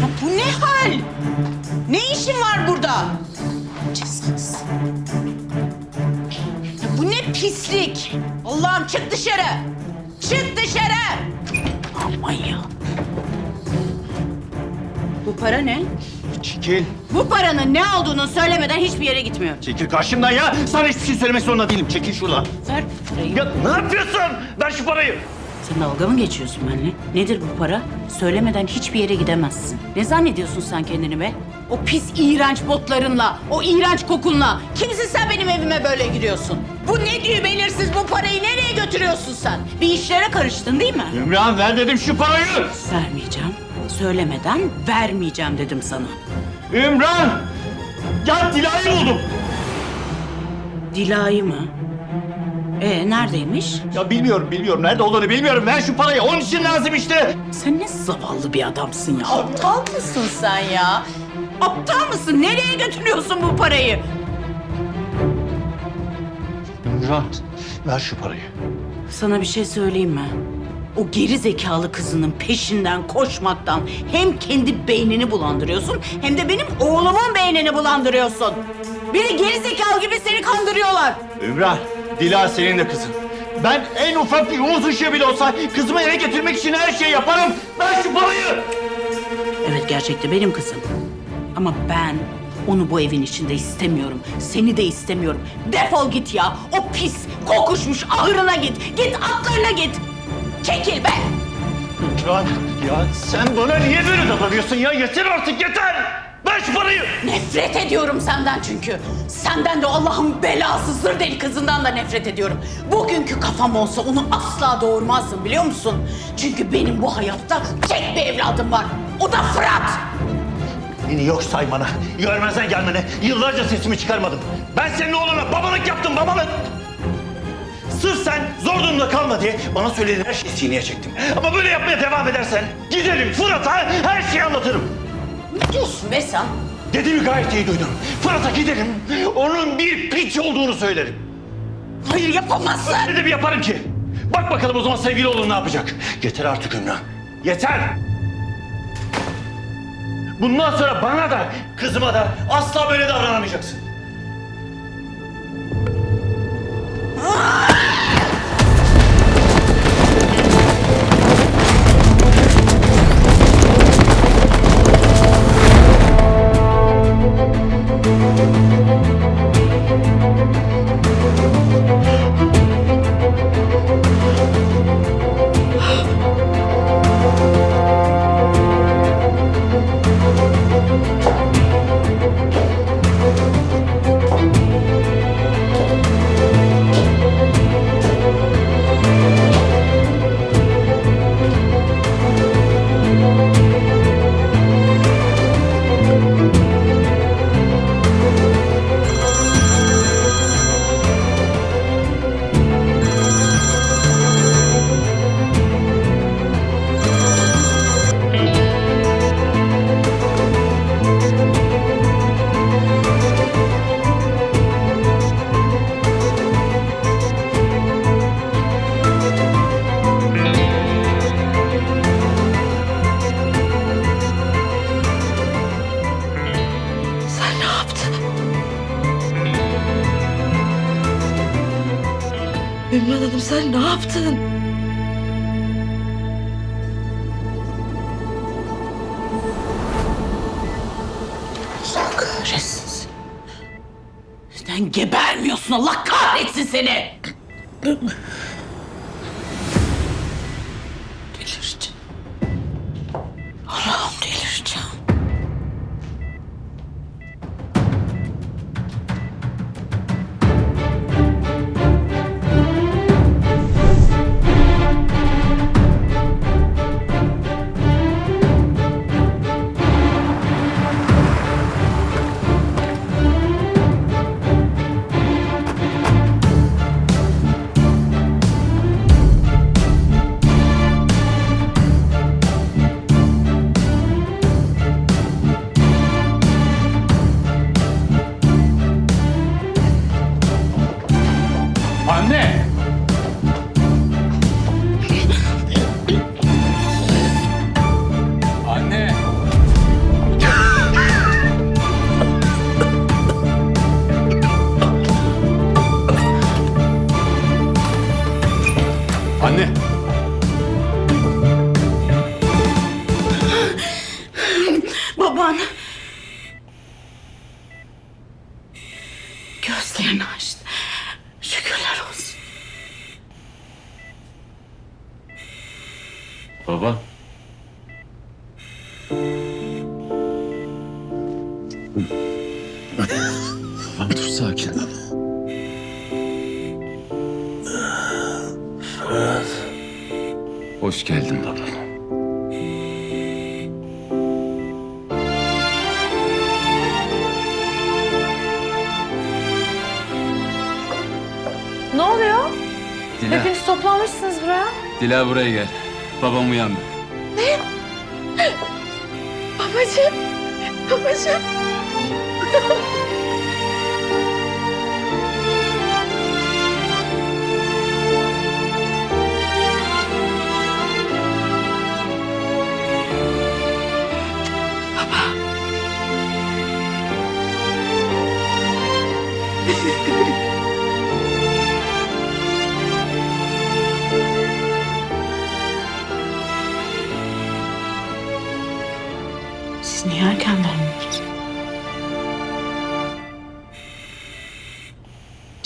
Ya bu ne hal? Ne işin var burada? Cesarız. Ya bu ne pislik? Allah'ım çık dışarı. Çık dışarı. Aman ya. Bu para ne? Çekil. Bu paranın ne olduğunu söylemeden hiçbir yere gitmiyorum. Çekil karşımdan ya. Sana hiçbir şey söylemek zorunda değilim. Çekil şuradan. Ver parayı. Ya ne yapıyorsun? Ver şu parayı. Sen dalga mı geçiyorsun benimle? Nedir bu para? Söylemeden hiçbir yere gidemezsin. Ne zannediyorsun sen kendini be? O pis iğrenç botlarınla, o iğrenç kokunla. Kimsin sen benim evime böyle giriyorsun? Bu ne diyor belirsiz bu parayı nereye götürüyorsun sen? Bir işlere karıştın değil mi? Ümran ver dedim şu parayı. Vermeyeceğim. Söylemeden vermeyeceğim dedim sana. Ümran! Ya Dila'yı buldum. Dila'yı mı? Ee neredeymiş? Ya bilmiyorum bilmiyorum. Nerede olduğunu bilmiyorum. Ver şu parayı. Onun için lazım işte. Sen ne zavallı bir adamsın ya. Aptal mısın sen ya? Aptal mısın? Nereye götürüyorsun bu parayı? Ümran ver şu parayı. Sana bir şey söyleyeyim mi? O geri zekalı kızının peşinden koşmaktan hem kendi beynini bulandırıyorsun hem de benim oğlumun beynini bulandırıyorsun. Biri geri zekalı gibi seni kandırıyorlar. Ümran, Dila senin de kızın. Ben en ufak bir umut ışığı bile olsa kızımı eve getirmek için her şeyi yaparım. Ver şu parayı. Evet gerçekte benim kızım. Ama ben onu bu evin içinde istemiyorum. Seni de istemiyorum. Defol git ya. O pis, kokuşmuş ahırına git. Git atlarına git. Çekil be. Ümran, ya sen bana niye böyle davranıyorsun ya? Yeter artık yeter. Ver şu parayı. Nefret ediyorum senden çünkü. Senden de Allah'ın belası zır deli kızından da nefret ediyorum. Bugünkü kafam olsa onu asla doğurmazdım biliyor musun? Çünkü benim bu hayatta tek bir evladım var. O da Fırat. Beni yok saymana, görmezden gelmene yıllarca sesimi çıkarmadım. Ben senin oğluna babalık yaptım, babalık. Sırf sen zor durumda kalma diye bana söylediğin her şeyi sineye çektim. Ama böyle yapmaya devam edersen giderim Fırat'a her şeyi anlatırım. Ne diyorsun be sen? Dediğimi gayet iyi duydun. Fırat'a giderim, onun bir piç olduğunu söylerim. Hayır yapamazsın. Ne de bir yaparım ki? Bak bakalım o zaman sevgili oğlun ne yapacak? Yeter artık Ümran. Yeter! Bundan sonra bana da, kızıma da asla böyle davranamayacaksın. Hanım sen ne yaptın? Allah kahretsin seni. Sen gebermiyorsun Allah kahretsin seni. Delireceğim. gözlerini açtı. Şükürler olsun. Baba. Dila, Hepiniz toplanmışsınız buraya. Dila buraya gel. Babam uyandı. Babacığım. Babacığım.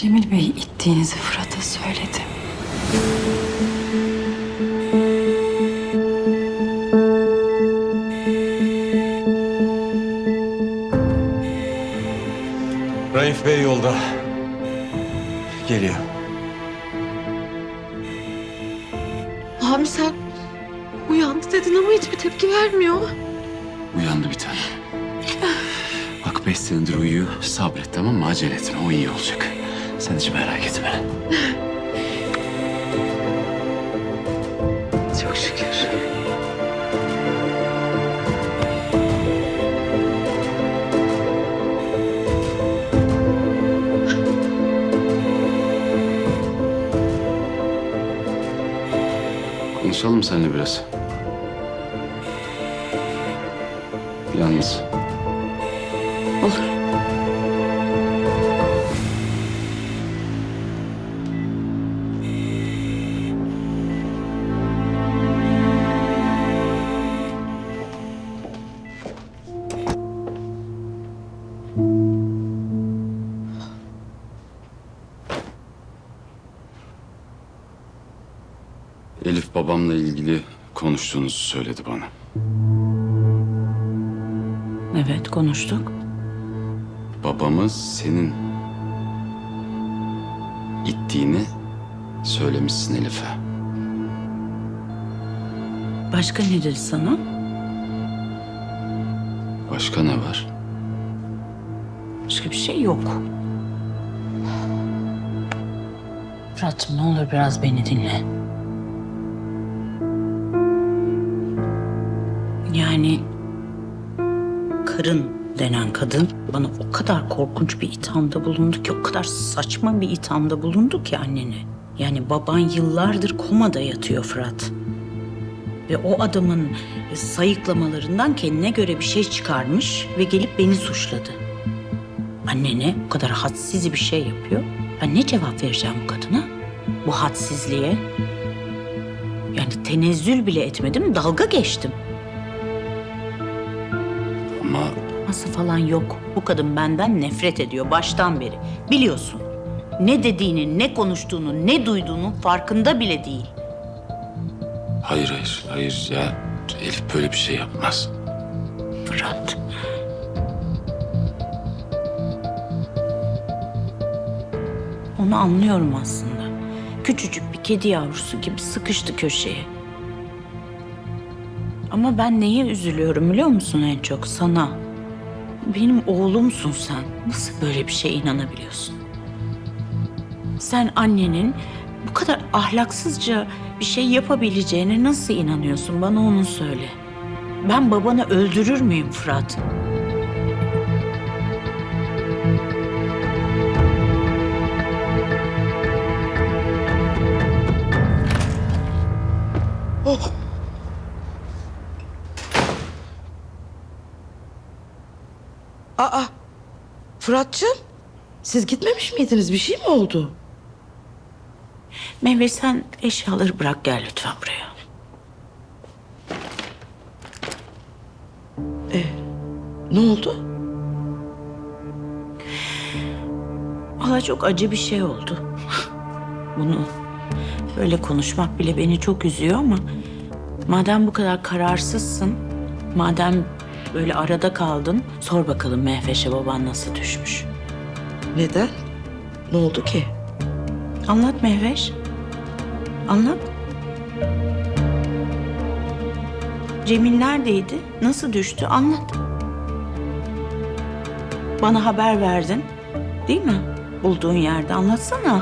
Cemil Bey ittiğinizi Fırat'a söyledi. Raif Bey yolda. Geliyor. Abi sen uyandı dedin ama hiçbir tepki vermiyor. Uyandı bir tane. Bak beş senedir uyuyor. Sabret tamam mı? Acele etme. O iyi olacak. Sen hiç merak etme. Çok şükür. Konuşalım seninle biraz. Yalnız. Olur. Elif babamla ilgili konuştuğunuzu söyledi bana. Evet konuştuk. Babamız senin ittiğini söylemişsin Elif'e. Başka ne dedi sana? Başka ne var? Başka bir şey yok. Fırat'cığım ne olur biraz beni dinle. Yani karın denen kadın bana o kadar korkunç bir ithamda bulundu ki, o kadar saçma bir ithamda bulundu ki annene. Yani baban yıllardır komada yatıyor Fırat. Ve o adamın sayıklamalarından kendine göre bir şey çıkarmış ve gelip beni suçladı. Annene o kadar hadsiz bir şey yapıyor. Ben ne cevap vereceğim bu kadına? Bu hadsizliğe. Yani tenezzül bile etmedim, dalga geçtim. Nasıl falan yok. Bu kadın benden nefret ediyor baştan beri. Biliyorsun. Ne dediğini, ne konuştuğunu, ne duyduğunun farkında bile değil. hayır hayır hayır ya Elif böyle bir şey yapmaz. Fırat. Onu anlıyorum aslında. Küçücük bir kedi yavrusu gibi sıkıştı köşeye. Ama ben neye üzülüyorum biliyor musun en çok? Sana. Benim oğlumsun sen. Nasıl böyle bir şeye inanabiliyorsun? Sen annenin bu kadar ahlaksızca bir şey yapabileceğine nasıl inanıyorsun? Bana onu söyle. Ben babanı öldürür müyüm Fırat? Aa Fırat'cığım siz gitmemiş miydiniz? Bir şey mi oldu? Mehmet sen eşyaları bırak gel lütfen buraya. Ne oldu? Valla çok acı bir şey oldu. Bunu böyle konuşmak bile beni çok üzüyor ama Madem bu kadar kararsızsın, madem böyle arada kaldın, sor bakalım Mehveş'e baban nasıl düşmüş. Neden? Ne oldu ki? Anlat Mehveş. Anlat. Cemil neredeydi? Nasıl düştü? Anlat. Bana haber verdin. Değil mi? Bulduğun yerde anlatsana.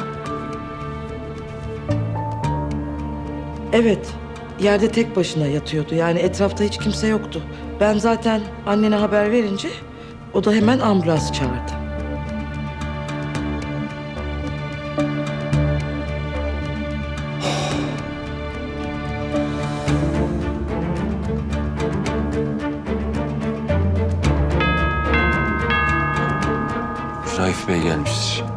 Evet, yerde tek başına yatıyordu. Yani etrafta hiç kimse yoktu. Ben zaten annene haber verince o da hemen ambulans çağırdı. Raif Bey gelmiştir.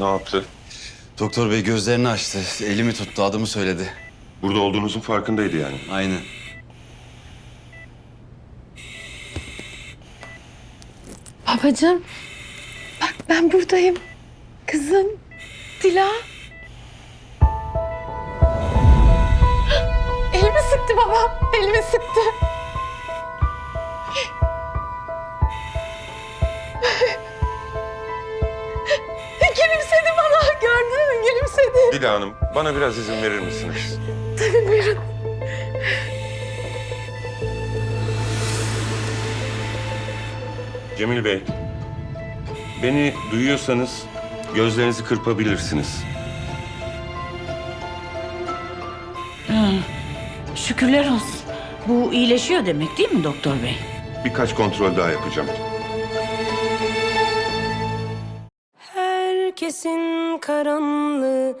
Ne yaptı? Doktor Bey gözlerini açtı. Elimi tuttu, adımı söyledi. Burada olduğunuzun farkındaydı yani. Aynen. Babacığım. Bak ben buradayım. Kızım. Dila. Elimi sıktı babam. Elimi sıktı. Dila Hanım, bana biraz izin verir misiniz? Tabii buyurun. Cemil Bey, beni duyuyorsanız gözlerinizi kırpabilirsiniz. Şükürler olsun. Bu iyileşiyor demek değil mi doktor bey? Birkaç kontrol daha yapacağım. Herkesin karanlığı